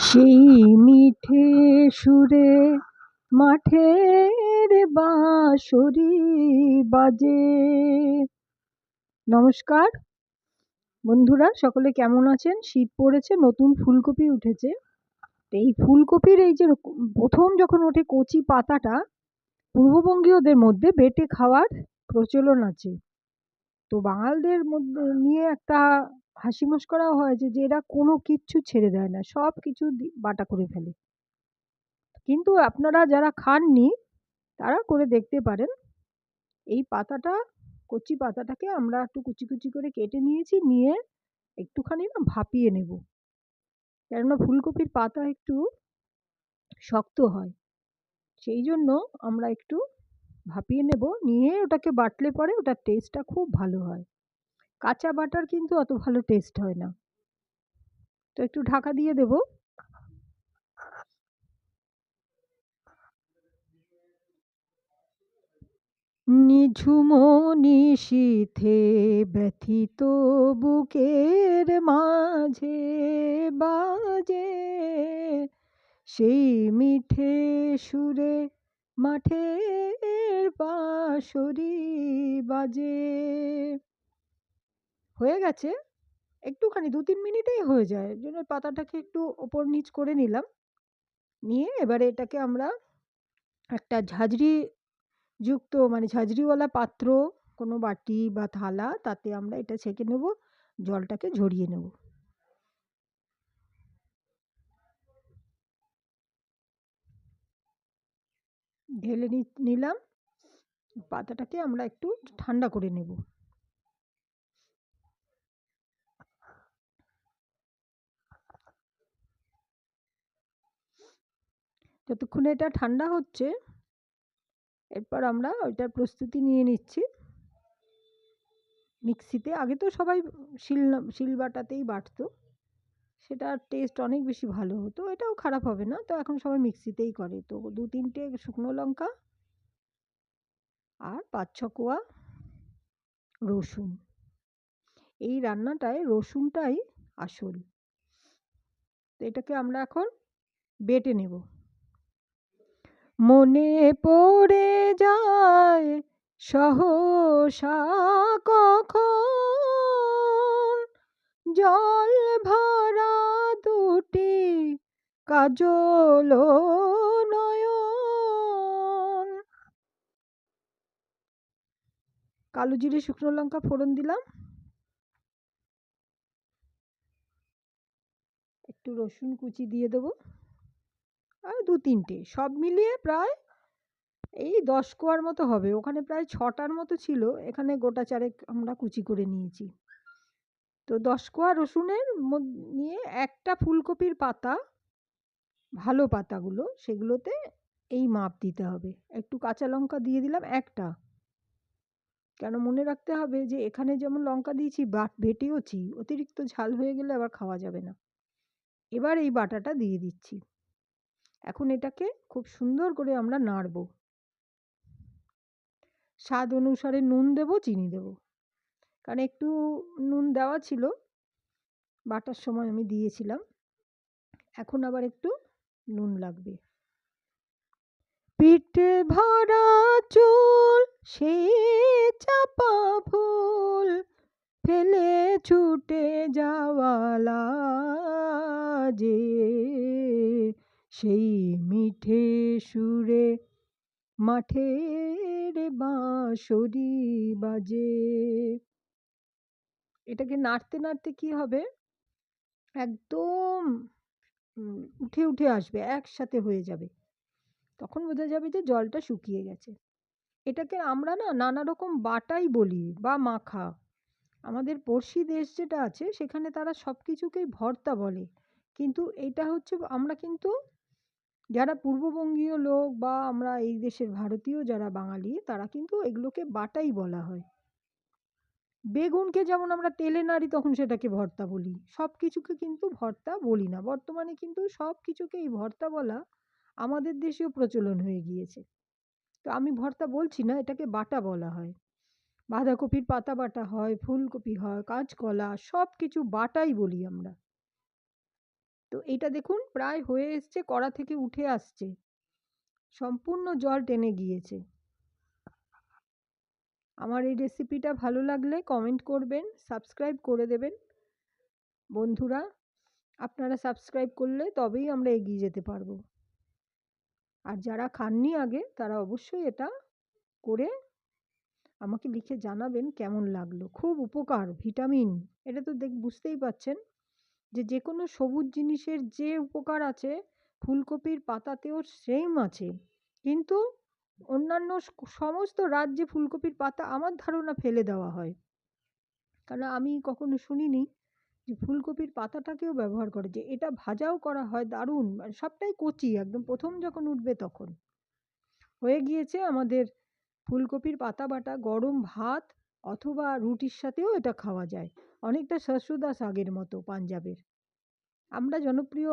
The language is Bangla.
সেই মিঠে সুরে মাঠের বাঁশরি বাজে। নমস্কার। বন্ধুরা, সকলে কেমন আছেন? শীত পড়েছে, নতুন ফুলকপি উঠেছে। এই ফুলকপির এই যে প্রথম যখন ওঠে কচি পাতাটা, পূর্ববঙ্গীয়দের মধ্যে বেটে খাওয়ার প্রচলন আছে। তো বাঙালদের মধ্যে নিয়ে একটা হাসি মস্করাও হয় যে যে এরা কোনো কিচ্ছু ছেড়ে দেয় না। সব কিছু বাটা করে ফেলে। কিন্তু আপনারা যারা খাননি, তারা করে দেখতে পারেন। এই পাতাটা, কচি পাতাটাকে আমরা একটু কুচি কুচি করে কেটে নিয়েছি, নিয়ে একটুখানি না ভাপিয়ে নেব। কেননা ফুলকপির পাতা একটু শক্ত হয়। সেই জন্য আমরা একটু ভাপিয়ে নেব। নিয়ে ওটাকে বাটলে পরে ওটার টেস্টটা খুব ভালো হয়। কাঁচা বাটার কিন্তু অত ভালো টেস্ট হয় না। তো একটু ঢাকা দিয়ে দেব। নিঝুম নিশীথে ব্যথিত বুকের মাঝে বাজে, সেই মিঠে সুরে মাঠের বাঁশরি বাজে। হয়ে গেছে। একটুখানি দু তিন মিনিটেই হয়ে যায়। জন্য পাতাটাকে একটু ওপর নিচ করে নিলাম। নিয়ে এবারে এটাকে আমরা একটা ঝাঁঝরি যুক্ত মানে ঝাঁঝরিওয়ালা পাত্র, কোনো বাটি বা থালা, তাতে আমরা এটা ছেঁকে নেব, জলটাকে ঝরিয়ে নেব। ঢেলে নিলাম। পাতাটাকে আমরা একটু ঠান্ডা করে নেব। যতক্ষণে এটা ঠান্ডা হচ্ছে, এরপর আমরা ওইটার প্রস্তুতি নিয়ে নিচ্ছি। মিক্সিতে, আগে তো সবাই শিল শিল বাটাতেই বাটতো। সেটার টেস্ট অনেক বেশি ভালো হতো, এটাও খারাপ হবে না। তো এখন সবাই মিক্সিতেই করে। তো দু তিনটে শুকনো লঙ্কা আর পাঁচ ছ কোয়া রসুন। এই রান্নাটায় রসুনটাই আসল। তো এটাকে আমরা এখন বেটে নেব। মনে পড়ে যায় সহসা কখন। জল ভরা দুটি কাজল নয়ন। কালো জিরে, শুকনো লঙ্কা ফোড়ন দিলাম। একটু রসুন কুচি দিয়ে দেবো। দু তিনটে। সব মিলিয়ে প্রায় এই দশ কোয়ার মতো হবে। ওখানে প্রায় ছটার মতো ছিল। এখানে গোটা চারেক আমরা কুচি করে নিয়েছি। তো দশ কোয়া রসুনের নিয়ে একটা ফুলকপির পাতা, ভালো পাতাগুলো, সেগুলোতে এই মাপ দিতে হবে। একটু কাঁচা লঙ্কা দিয়ে দিলাম একটা। কেন মনে রাখতে হবে যে, এখানে যেমন লঙ্কা দিয়েছি, বাট বেটেওছি অতিরিক্ত ঝাল হয়ে গেলে আবার খাওয়া যাবে না। এবার এই বাটাটা দিয়ে দিচ্ছি। এখন এটাকে খুব সুন্দর করে আমরা নাড়ব। স্বাদ অনুসারে নুন দেব, চিনি দেব। কারণ একটু নুন দেওয়া ছিল, বাটার সময় আমি দিয়েছিলাম। এখন আবার একটু নুন লাগবে। পিঠে ভরা চুল, সে চাপা ফুল, ফেলে ছুটে যাওয়ালা যে সেই মিঠে সুরে মাঠের বাঁশরি বাজে। এটাকে নাড়তে নাড়তে কি হবে? একদম উঠে উঠে আসবে, একসাথে হয়ে যাবে। তখন বোঝা যাবে যে জলটা শুকিয়ে গেছে। এটাকে আমরা না নানা রকম বাটাই বলি বা মাখা। আমাদের পড়শি দেশ যেটা আছে, সেখানে তারা সব কিছুকেই ভর্তা বলে। কিন্তু এটা হচ্ছে, আমরা কিন্তু যারা পূর্ববঙ্গীয় লোক বা আমরা এই দেশের ভারতীয় যারা বাঙালি, তারা কিন্তু এগুলোকে বাটাই বলা হয়। বেগুনকে যেমন আমরা তেলে নাড়ি, তখন সেটাকে ভর্তা বলি। সব কিছুকে কিন্তু ভর্তা বলি না। বর্তমানে কিন্তু সব কিছুকে এই ভর্তা বলা আমাদের দেশেও প্রচলন হয়ে গিয়েছে। তো আমি ভর্তা বলছি না, এটাকে বাটা বলা হয়। বাঁধাকপির পাতা বাটা হয়, ফুলকপি হয়, কাঁচকলা সব কিছু বাটাই বলি আমরা। তো এইটা দেখুন প্রায় হয়ে এসছে, কড়া থেকে উঠে আসছে। সম্পূর্ণ জল টেনে গিয়েছে। আমার এই রেসিপিটা ভালো লাগলে কমেন্ট করবেন সাবস্ক্রাইব করে দেবেন। বন্ধুরা, আপনারা সাবস্ক্রাইব করলে তবেই আমরা এগিয়ে যেতে পারব। আর যারা খাননি আগে, তারা অবশ্যই এটা করে আমাকে লিখে জানাবেন কেমন লাগল। খুব উপকার, ভিটামিন। এটা তো দেখ, বুঝতেই পাচ্ছেন যে যে কোনো সবুজ জিনিসের যে উপকার আছে, ফুলকপির পাতাতেও সেম আছে। কিন্তু অন্যান্য সমস্ত রাজ্যে ফুলকপির পাতা আমার ধারণা ফেলে দেওয়া হয়। কারণ আমি কখনো শুনিনি যে, ফুলকপির পাতাটাকেও ব্যবহার করে যে, এটা ভাজাও করা হয়, দারুণ মানে সবটাই কচি, একদম প্রথম যখন উঠবে তখন। হয়ে গিয়েছে আমাদের ফুলকপির পাতা বাটা, গরম ভাত অথবা রুটির সাথেও এটা খাওয়া যায়। অনেকটা সরষো দা শাগের মতো পাঞ্জাবের। আমরা জনপ্রিয়